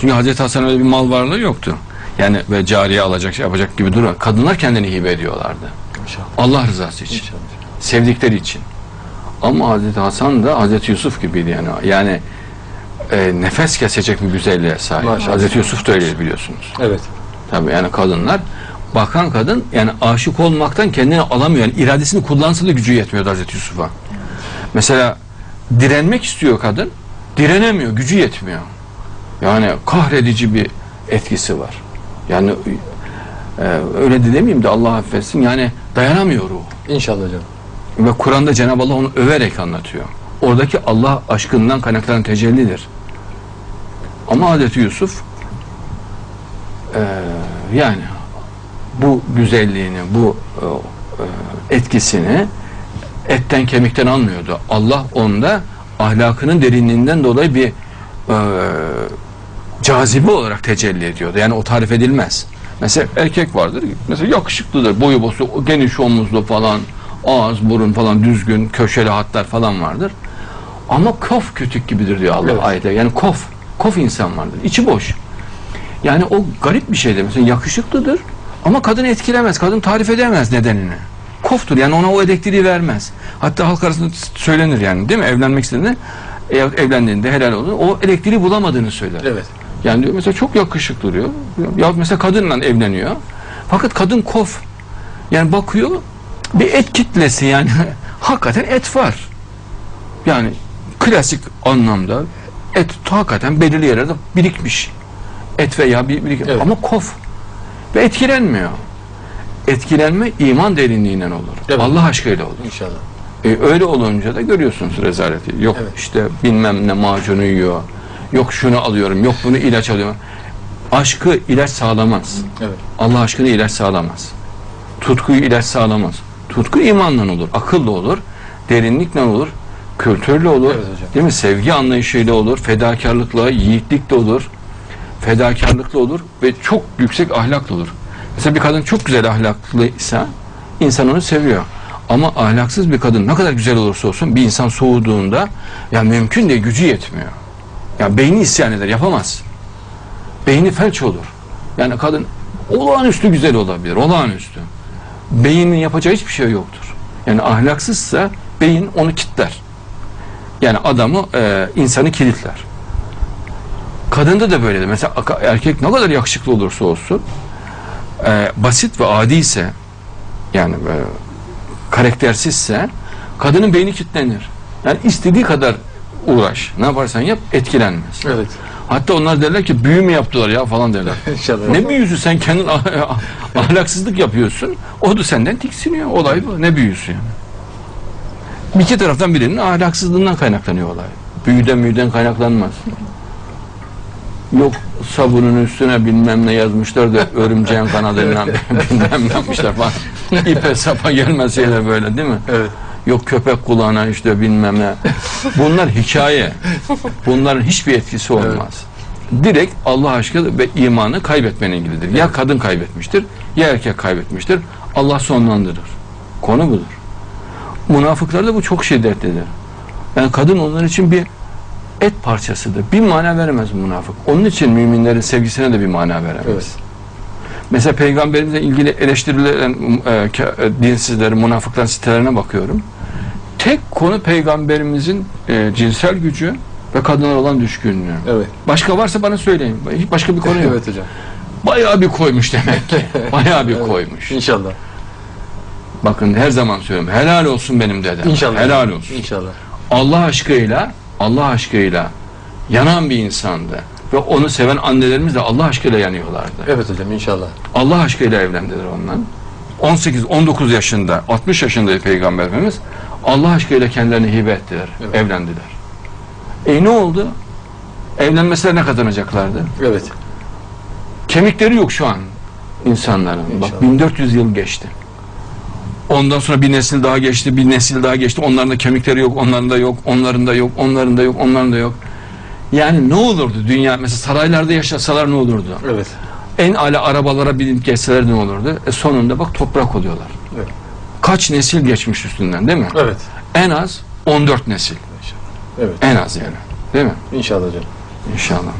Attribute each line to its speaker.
Speaker 1: Çünkü Hazreti Hasan öyle bir mal varlığı yoktu. Yani ve cariye alacak şey yapacak gibi durum. Kadınlar kendini hibe ediyorlardı.
Speaker 2: İnşallah.
Speaker 1: Allah rızası için.
Speaker 2: İnşallah.
Speaker 1: Sevdikleri için. Ama Hazreti Hasan da Hazreti Yusuf gibiydi yani. Yani e, nefes kesecek bir güzelliğe sahip.
Speaker 2: Maşallah.
Speaker 1: Hazreti Yusuf da öyle biliyorsunuz.
Speaker 2: Evet.
Speaker 1: Tabii yani kadınlar bakan kadın yani aşık olmaktan kendini alamıyor. Yani iradesini kullansa da gücü yetmiyor Hazreti Yusuf'a. Mesela direnmek istiyor kadın. Direnemiyor. Gücü yetmiyor. Yani kahredici bir etkisi var. Yani e, öyle de demeyeyim de Allah affetsin. Yani dayanamıyor ruhu.
Speaker 2: İnşallah hocam.
Speaker 1: Ve Kur'an'da Cenab-ı Allah onu överek anlatıyor. Oradaki Allah aşkından kaynaklanan tecellidir. Ama Hazreti Yusuf eee, yani bu güzelliğini, bu e, e, etkisini etten kemikten almıyordu. Allah onda ahlakının derinliğinden dolayı bir e, cazibe olarak tecelli ediyordu. Yani o tarif edilmez. Mesela erkek vardır. Mesela yakışıklıdır. Boyu bosu, geniş omuzlu falan, ağız, burun falan düzgün, köşeli hatlar falan vardır. Ama kof kütük gibidir diyor Allah
Speaker 2: Evet.
Speaker 1: ayette. Yani kof, kof insan vardır. İçi boş. Yani o garip bir şeydir. Mesela yakışıklıdır ama kadını etkilemez. Kadın tarif edemez nedenini. Koftur yani ona o elektriği vermez. Hatta halk arasında söylenir yani değil mi? Evlenmek istediğinde eğer evlendiğinde helal oldu. O elektriği bulamadığını söyler.
Speaker 2: Evet.
Speaker 1: Yani diyor mesela çok yakışıklı diyor. Ya mesela kadınla evleniyor. Fakat kadın kof. Yani bakıyor bir et kitlesi yani hakikaten et var. Yani klasik anlamda et hakikaten belirli yerlerde birikmiş. Et veya bir, bir
Speaker 2: Evet.
Speaker 1: ama kof ve etkilenmiyor. Etkilenme iman derinliğinden olur.
Speaker 2: Evet.
Speaker 1: Allah aşkıyla olur.
Speaker 2: İnşallah.
Speaker 1: E, öyle olunca da görüyorsunuz rezaleti. Yok
Speaker 2: Evet.
Speaker 1: işte bilmem ne macunu yiyor. Yok şunu alıyorum. Yok bunu ilaç alıyorum. Aşkı ilaç sağlamaz.
Speaker 2: Evet.
Speaker 1: Allah aşkını ilaç sağlamaz. Tutkuyu ilaç sağlamaz. Tutku imanla olur, akılla olur, derinlikle olur, kültürle olur.
Speaker 2: Evet hocam.
Speaker 1: Değil mi? Sevgi anlayışıyla olur, fedakarlıkla, yiğitlikle olur. Fedakarlıkla olur ve çok yüksek ahlakla olur. Mesela bir kadın çok güzel ahlaklıysa insan onu seviyor. Ama ahlaksız bir kadın ne kadar güzel olursa olsun bir insan soğuduğunda ya mümkün değil gücü yetmiyor. Ya beyni isyan eder, yapamaz. Beyni felç olur. Yani kadın olağanüstü güzel olabilir, olağanüstü. Beynin yapacağı hiçbir şey yoktur. Yani ahlaksızsa beyin onu kitler. Yani adamı, e, insanı kilitler. Kadında da böyledir. Mesela erkek ne kadar yakışıklı olursa olsun, e, basit ve adi ise, yani e, karaktersizse, kadının beyni kilitlenir. Yani istediği kadar uğraş, ne yaparsan yap, etkilenmez.
Speaker 2: Evet.
Speaker 1: Hatta onlar derler ki büyü mü yaptılar ya falan derler. Ne büyüsü sen kendin ah- ah- ahlaksızlık yapıyorsun. O da senden tiksiniyor. Olay bu. Ne büyüsü yani. Bir iki taraftan birinin ahlaksızlığından kaynaklanıyor olay. Büyüden müyden kaynaklanmaz. Yok sabunun üstüne bilmem ne yazmışlar da örümceğin kanadından bilmem ne yapmışlar falan. İpe sapa gelmez şeyler böyle değil mi?
Speaker 2: Evet.
Speaker 1: Yok köpek kulağına işte bilmem ne. Bunlar hikaye. Bunların hiçbir etkisi olmaz. Direkt Allah aşkı ve imanı kaybetmenin ilgilidir. Ya kadın kaybetmiştir ya erkek kaybetmiştir. Allah sonlandırır. Konu budur. Münafıklarda bu çok şiddetlidir. Yani kadın onlar için bir et parçasıdır. Bir mana veremez münafık. Onun için müminlerin sevgisine de bir mana veremez.
Speaker 2: Evet.
Speaker 1: Mesela peygamberimizle ilgili eleştirilen e, e, dinsizlerin, münafıkların sitelerine bakıyorum. Tek konu peygamberimizin e, cinsel gücü ve kadınlara olan düşkünlüğü.
Speaker 2: Evet.
Speaker 1: Başka varsa bana söyleyin. Hiç başka bir konu yok.
Speaker 2: Evet hocam.
Speaker 1: Bayağı bir koymuş demek ki. Bayağı bir
Speaker 2: Evet.
Speaker 1: koymuş.
Speaker 2: İnşallah.
Speaker 1: Bakın her zaman söylüyorum. Helal olsun benim dedem.
Speaker 2: İnşallah.
Speaker 1: Helal olsun.
Speaker 2: İnşallah.
Speaker 1: Allah aşkıyla Allah aşkıyla yanan bir insandı. Ve onu seven annelerimiz de Allah aşkıyla yanıyorlardı.
Speaker 2: Evet hocam inşallah.
Speaker 1: Allah aşkıyla evlendiler ondan. 18-19 yaşında, 60 yaşında Peygamber Efendimiz Allah aşkıyla kendilerini hibe ettiler,
Speaker 2: Evet.
Speaker 1: evlendiler. E ne oldu? Evlenmeseler ne kazanacaklardı?
Speaker 2: Evet.
Speaker 1: Kemikleri yok şu an insanların.
Speaker 2: İnşallah.
Speaker 1: Bak 1400 yıl geçti. Ondan sonra bir nesil daha geçti, bir nesil daha geçti. Onların da kemikleri yok, onların da yok, onların da yok, onların da yok, onların da yok. Yani ne olurdu dünya? Mesela saraylarda yaşasalar ne olurdu?
Speaker 2: Evet.
Speaker 1: En ala arabalara binip geçseler ne olurdu? E sonunda bak toprak oluyorlar.
Speaker 2: Evet.
Speaker 1: Kaç nesil geçmiş üstünden değil mi?
Speaker 2: Evet.
Speaker 1: En az 14 nesil.
Speaker 2: Evet.
Speaker 1: En az yani. Değil mi?
Speaker 2: İnşallah hocam.
Speaker 1: İnşallah.